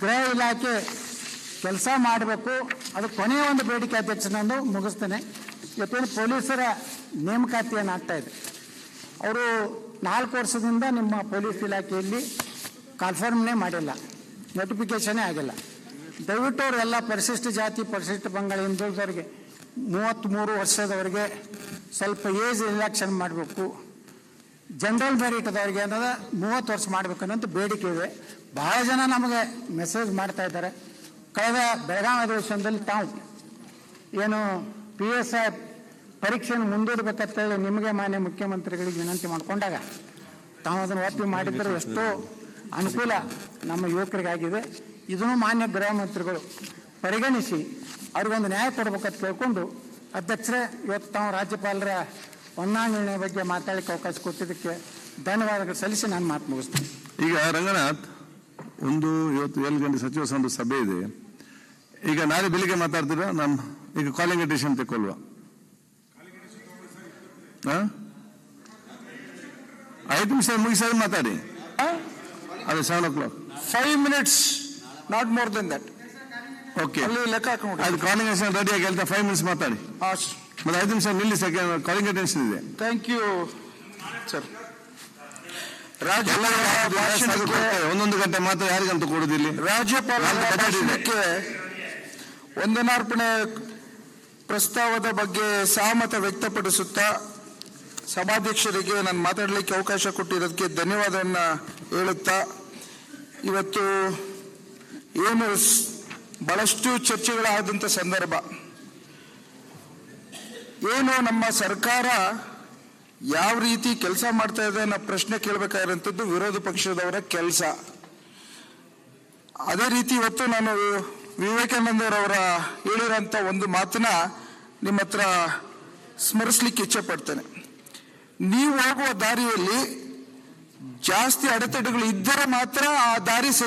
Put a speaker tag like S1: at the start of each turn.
S1: ಗೃಹ ಇಲಾಖೆ ಕೆಲಸ ಮಾಡಬೇಕು. ಅದು ಕೊನೆಯ ಒಂದು ಬೇಡಿಕೆ ಅಧ್ಯಕ್ಷನಂದು ಮುಗಿಸ್ತೇನೆ. ಇವತ್ತೇನು ಪೊಲೀಸರ ನೇಮಕಾತಿ ಏನಾಗ್ತಾ ಇದೆ. ಅವರು ನಾಲ್ಕು ವರ್ಷದಿಂದ ನಿಮ್ಮ ಪೊಲೀಸ್ ಇಲಾಖೆಯಲ್ಲಿ ಕನ್ಫರ್ಮ್ನೇ ಮಾಡಿಲ್ಲ. ನೋಟಿಫಿಕೇಷನೇ ಆಗಿಲ್ಲ. ದಯವಿಟ್ಟು ಅವರೆಲ್ಲ ಪರಿಶಿಷ್ಟ ಜಾತಿ, ಪರಿಶಿಷ್ಟ ಪಂಗಡ ಹಿಂದುಳಿದವರಿಗೆ ಮೂವತ್ತ್ಮೂರು ವರ್ಷದವರೆಗೆ ಸ್ವಲ್ಪ ಏಜ್ ರಿಲ್ಯಾಕ್ಷನ್ ಮಾಡಬೇಕು. ಜನರಲ್ ಮೆರಿಟ್ ಅದವ್ರಿಗೆ ಅನ್ನೋದು ಮೂವತ್ತು ವರ್ಷ ಮಾಡಬೇಕು ಅನ್ನೋದು ಬೇಡಿಕೆ ಇದೆ. ಬಹಳ ಜನ ನಮಗೆ ಮೆಸೇಜ್ ಮಾಡ್ತಾ ಇದ್ದಾರೆ. ಕಳೆದ ಬೆಳಗಾವಿ ಅಧಿವೇಶನದಲ್ಲಿ ತಾವು ಏನು ಪಿ ಎಸ್ ಐ ಪರೀಕ್ಷೆಯನ್ನು ಮುಂದೂಡಬೇಕಂತೇಳಿ ನಿಮಗೆ ಮಾನ್ಯ ಮುಖ್ಯಮಂತ್ರಿಗಳಿಗೆ ವಿನಂತಿ ಮಾಡಿಕೊಂಡಾಗ ತಾವು ಅದನ್ನು ಒಪ್ಪಿ ಮಾಡಿದ್ರೆ ಎಷ್ಟೋ ಅನುಕೂಲ ನಮ್ಮ ಯುವಕರಿಗಾಗಿದೆ. ಇದನ್ನು ಮಾನ್ಯ ಗೃಹ ಮಂತ್ರಿಗಳು ಪರಿಗಣಿಸಿ ಅವ್ರಿಗೊಂದು ನ್ಯಾಯ ಕೊಡ್ಬೇಕಂತ ಕೇಳ್ಕೊಂಡು ಅಧ್ಯಕ್ಷರೇ, ಇವತ್ತು ತಾವು ರಾಜ್ಯಪಾಲರ ಹೊಂದಾಣಿಕೆ ಬಗ್ಗೆ ಮಾತಾಡಲಿಕ್ಕೆ ಅವಕಾಶ ಕೊಟ್ಟಿದ್ದಕ್ಕೆ ಧನ್ಯವಾದಗಳು ಸಲ್ಲಿಸಿ ನಾನು ಮಾತು ಮುಗಿಸ್ತೇನೆ.
S2: ಈಗ ರಂಗನಾಥ್ ಒಂದು ಇವತ್ತು ಏಳು ಗಂಟೆ ಸಚಿವ ಸಂಪುಟ ಸಭೆ ಇದೆ. ಈಗ ನಾಳೆ ಬೆಳಿಗ್ಗೆ ಮಾತಾಡ್ತೀರಾ? ನಮ್ಮ ಈಗ ಕಾಲಿಂಗ್ ಅಟೆನ್ಷನ್ ತಗೊಳ್ಳುವ ಹಾ? ಐದು ನಿಮಿಷ ಮುಗಿಸಿದ್ರೆ ಮಾತಾಡಿ. ಅದೇ seven o'clock
S3: five minutes not more than that
S2: okay
S3: ಅಲ್ಲಿ ಲೆಕ್ಕ ಹಾಕೊಂಡು
S2: ಅದು ಕಾಲಿಂಗ್ ರೆಡಿ ಆಗಿ ಹೇಳ್ತಾ ಫೈವ್ ಮಿನಿಟ್ಸ್ ಮಾತಾಡಿ. ಮತ್ತೆ ಐದು ನಿಮಿಷ ನಿಲ್ಲಿ ಸರ್ ಕಾಲಿಂಗ್ ಅಟೆನ್ಷನ್ ಇದೆ.
S3: ಥ್ಯಾಂಕ್ ಯು ಸರ್
S2: ಒಂದೊಂದು ಗಂಟೆ ಮಾತ್ರ ಯಾರಿಗಂತ ಕೊಡುದಿಲ್ಲ.
S3: ರಾಜ್ಯಪಾಲ ವಂದನಾರ್ಪಣೆ ಪ್ರಸ್ತಾವದ ಬಗ್ಗೆ ಸಹಮತ ವ್ಯಕ್ತಪಡಿಸುತ್ತಾ ಸಭಾಧ್ಯಕ್ಷರಿಗೆ ನಾನು ಮಾತಾಡಲಿಕ್ಕೆ ಅವಕಾಶ ಕೊಟ್ಟಿರೋದಕ್ಕೆ ಧನ್ಯವಾದವನ್ನು ಹೇಳುತ್ತಾ ಇವತ್ತು ಏನು ಬಹಳಷ್ಟು ಚರ್ಚೆಗಳಾದಂಥ ಸಂದರ್ಭ. ಏನು ನಮ್ಮ ಸರ್ಕಾರ ಯಾವ ರೀತಿ ಕೆಲಸ ಮಾಡ್ತಾ ಇದೆ ಅನ್ನೋ ಪ್ರಶ್ನೆ ಕೇಳಬೇಕಾಗಿರೋಂಥದ್ದು ವಿರೋಧ ಪಕ್ಷದವರ ಕೆಲಸ. ಅದೇ ರೀತಿ ಇವತ್ತು ನಾನು ವಿವೇಕಾನಂದರವರ ಹೇಳಿರೋಂಥ ಒಂದು ಮಾತನ್ನ ನಿಮ್ಮ ಹತ್ರ ಸ್ಮರಿಸ್ಲಿಕ್ಕೆ ಇಚ್ಛೆ ಪಡ್ತೇನೆ. ನೀವು ಹೋಗುವ ದಾರಿಯಲ್ಲಿ ಜಾಸ್ತಿ ಅಡೆತಡೆಗಳು ಇದ್ದರೆ ಮಾತ್ರ ಆ ದಾರಿ ಸರಿ